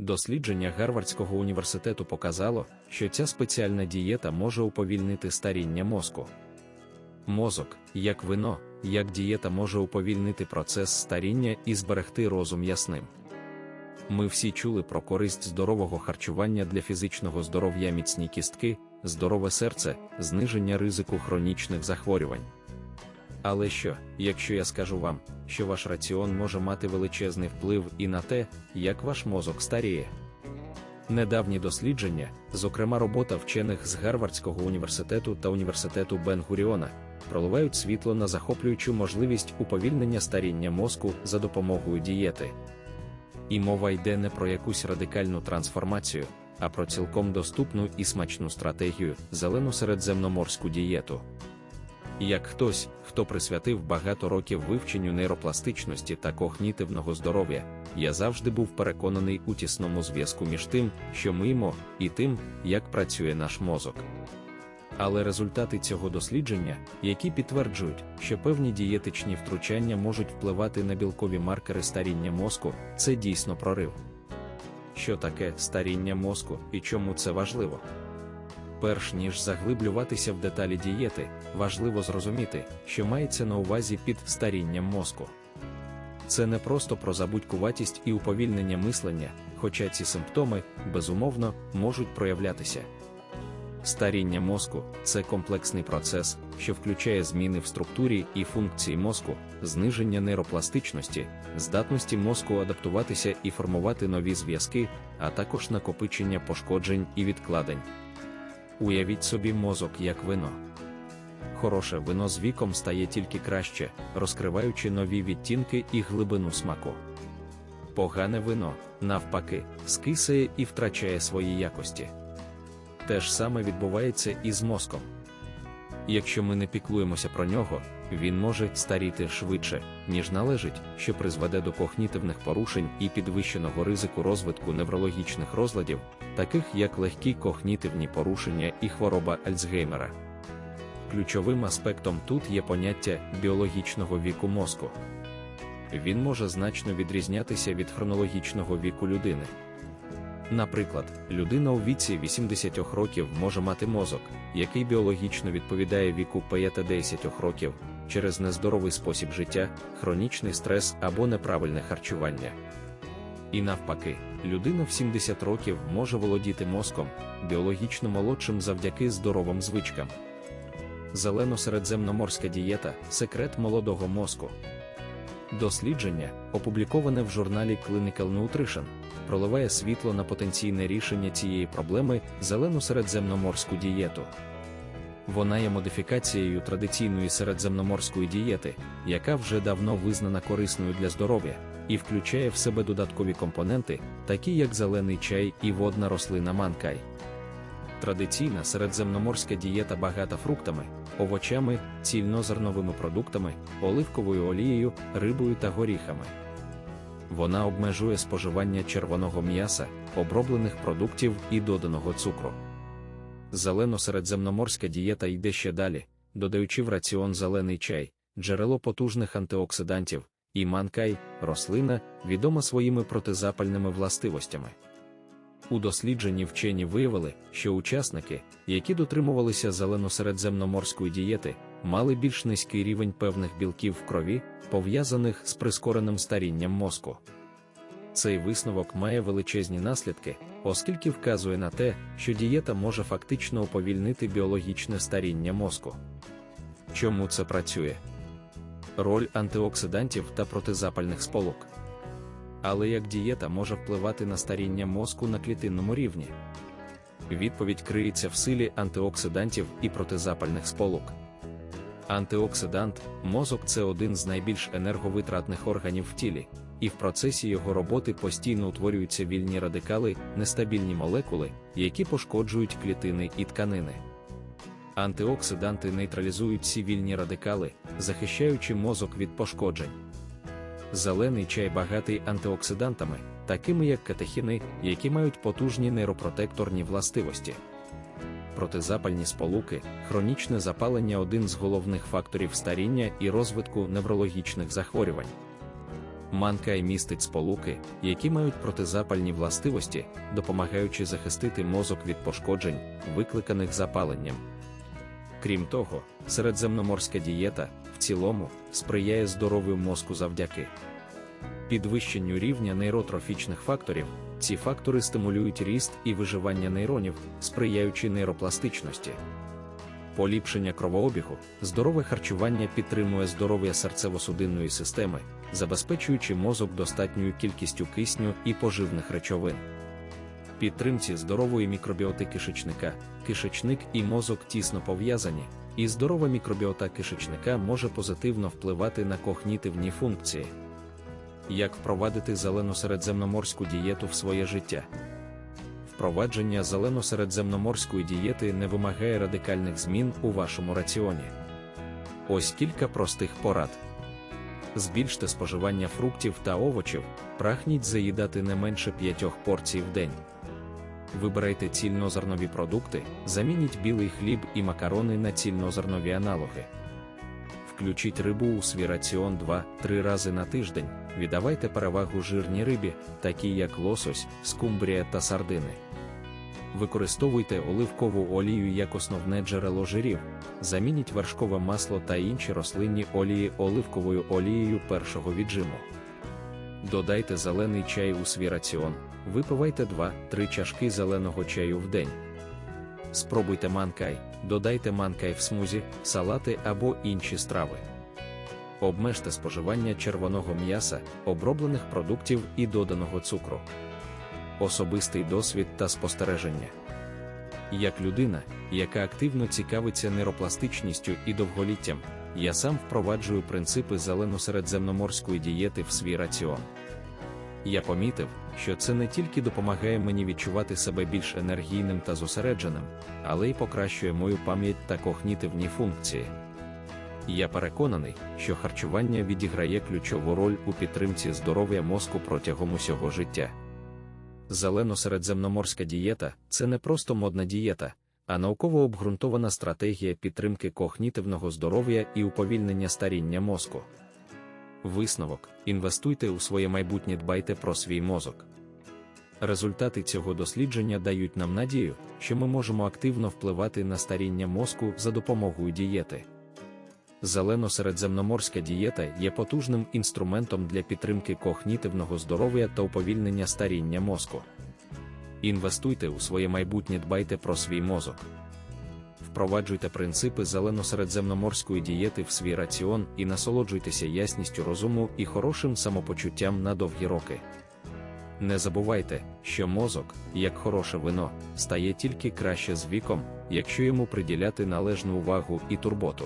Дослідження Гарвардського університету показало, що ця спеціальна дієта може уповільнити старіння мозку. Мозок, як вино, як дієта може уповільнити процес старіння і зберегти розум ясним. Ми всі чули про користь здорового харчування для фізичного здоров'я міцні кістки, здорове серце, зниження ризику хронічних захворювань. Але що, якщо я скажу вам, що ваш раціон може мати величезний вплив і на те, як ваш мозок старіє? Недавні дослідження, зокрема робота вчених з Гарвардського університету та університету Бен-Гуріона, проливають світло на захоплюючу можливість уповільнення старіння мозку за допомогою дієти. І мова йде не про якусь радикальну трансформацію, а про цілком доступну і смачну стратегію зелену середземноморську дієту. Як хтось, хто присвятив багато років вивченню нейропластичності та когнітивного здоров'я, я завжди був переконаний у тісному зв'язку між тим, що ми їмо, і тим, як працює наш мозок. Але результати цього дослідження, які підтверджують, що певні дієтичні втручання можуть впливати на білкові маркери старіння мозку, це дійсно прорив. Що таке старіння мозку і чому це важливо? Перш ніж заглиблюватися в деталі дієти, важливо зрозуміти, що мається на увазі під старінням мозку. Це не просто про забудькуватість і уповільнення мислення, хоча ці симптоми, безумовно, можуть проявлятися. Старіння мозку це комплексний процес, що включає зміни в структурі і функції мозку, зниження нейропластичності, здатності мозку адаптуватися і формувати нові зв'язки, а також накопичення пошкоджень і відкладень. Уявіть собі мозок як вино. Хороше вино з віком стає тільки краще, розкриваючи нові відтінки і глибину смаку. Погане вино, навпаки, скисає і втрачає свої якості. Те ж саме відбувається і з мозком. Якщо ми не піклуємося про нього, він може старіти швидше, ніж належить, що призведе до когнітивних порушень і підвищеного ризику розвитку неврологічних розладів, таких як легкі когнітивні порушення і хвороба Альцгеймера. Ключовим аспектом тут є поняття біологічного віку мозку. Він може значно відрізнятися від хронологічного віку людини. Наприклад, людина у віці 80 років може мати мозок, який біологічно відповідає віку 50 років через нездоровий спосіб життя, хронічний стрес або неправильне харчування. І навпаки, людина в 70 років може володіти мозком, біологічно молодшим завдяки здоровим звичкам. Зелено-середземноморська дієта секрет молодого мозку. Дослідження, опубліковане в журналі Clinical Nutrition, проливає світло на потенційне рішення цієї проблеми зелено-середземноморську дієту. Вона є модифікацією традиційної середземноморської дієти, яка вже давно визнана корисною для здоров'я, і включає в себе додаткові компоненти, такі як зелений чай і водна рослина манкай. Традиційна середземноморська дієта багата фруктами, овочами, цільнозерновими продуктами, оливковою олією, рибою та горіхами. Вона обмежує споживання червоного м'яса, оброблених продуктів і доданого цукру. Зелено-середземноморська дієта йде ще далі, додаючи в раціон зелений чай, джерело потужних антиоксидантів, і манкай, рослина, відома своїми протизапальними властивостями. У дослідженні вчені виявили, що учасники, які дотримувалися зелено-середземноморської дієти, мали більш низький рівень певних білків в крові, пов'язаних з прискореним старінням мозку. Цей висновок має величезні наслідки, оскільки вказує на те, що дієта може фактично уповільнити біологічне старіння мозку. Чому це працює? Роль антиоксидантів та протизапальних сполук. Але як дієта може впливати на старіння мозку на клітинному рівні? Відповідь криється в силі антиоксидантів і протизапальних сполук. Антиоксидант, мозок це один з найбільш енерговитратних органів в тілі, і в процесі його роботи постійно утворюються вільні радикали, нестабільні молекули, які пошкоджують клітини і тканини. Антиоксиданти нейтралізують ці вільні радикали, захищаючи мозок від пошкоджень. Зелений чай багатий антиоксидантами, такими як катехіни, які мають потужні нейропротекторні властивості. Протизапальні сполуки, хронічне запалення один з головних факторів старіння і розвитку неврологічних захворювань. Манкай містить сполуки, які мають протизапальні властивості, допомагаючи захистити мозок від пошкоджень, викликаних запаленням. Крім того, середземноморська дієта в цілому сприяє здоров'ю мозку завдяки підвищенню рівня нейротрофічних факторів. Ці фактори стимулюють ріст і виживання нейронів, сприяючи нейропластичності. Поліпшення кровообігу, здорове харчування підтримує здоров'я серцево-судинної системи, забезпечуючи мозок достатньою кількістю кисню і поживних речовин. Підтримці здорової мікробіоти кишечника, кишечник і мозок тісно пов'язані, і здорова мікробіота кишечника може позитивно впливати на когнітивні функції. Як впровадити зелено-середземноморську дієту в своє життя? Впровадження зелено-середземноморської дієти не вимагає радикальних змін у вашому раціоні. Ось кілька простих порад. Збільште споживання фруктів та овочів, прагніть заїдати не менше 5 порцій в день. Вибирайте цільнозернові продукти, замініть білий хліб і макарони на цільнозернові аналоги. Включіть рибу у свій раціон 2-3 рази на тиждень, віддавайте перевагу жирній рибі, такі як лосось, скумбрія та сардини. Використовуйте оливкову олію як основне джерело жирів, замініть вершкове масло та інші рослинні олії оливковою олією першого віджиму. Додайте зелений чай у свій раціон, випивайте 2-3 чашки зеленого чаю в день. Спробуйте манкай, додайте манкай в смузі, салати або інші страви. Обмежте споживання червоного м'яса, оброблених продуктів і доданого цукру. Особистий досвід та спостереження. Як людина, яка активно цікавиться нейропластичністю і довголіттям, я сам впроваджую принципи зелено-середземноморської дієти в свій раціон. Я помітив, що це не тільки допомагає мені відчувати себе більш енергійним та зосередженим, але й покращує мою пам'ять та когнітивні функції. Я переконаний, що харчування відіграє ключову роль у підтримці здоров'я мозку протягом усього життя. Зелено-середземноморська дієта це не просто модна дієта, а науково обґрунтована стратегія підтримки когнітивного здоров'я і уповільнення старіння мозку. Висновок: інвестуйте у своє майбутнє, дбайте про свій мозок. Результати цього дослідження дають нам надію, що ми можемо активно впливати на старіння мозку за допомогою дієти. Зелено-середземноморська дієта є потужним інструментом для підтримки когнітивного здоров'я та уповільнення старіння мозку. Інвестуйте у своє майбутнє, дбайте про свій мозок. Впроваджуйте принципи зелено-середземноморської дієти в свій раціон і насолоджуйтеся ясністю розуму і хорошим самопочуттям на довгі роки. Не забувайте, що мозок, як хороше вино, стає тільки краще з віком, якщо йому приділяти належну увагу і турботу.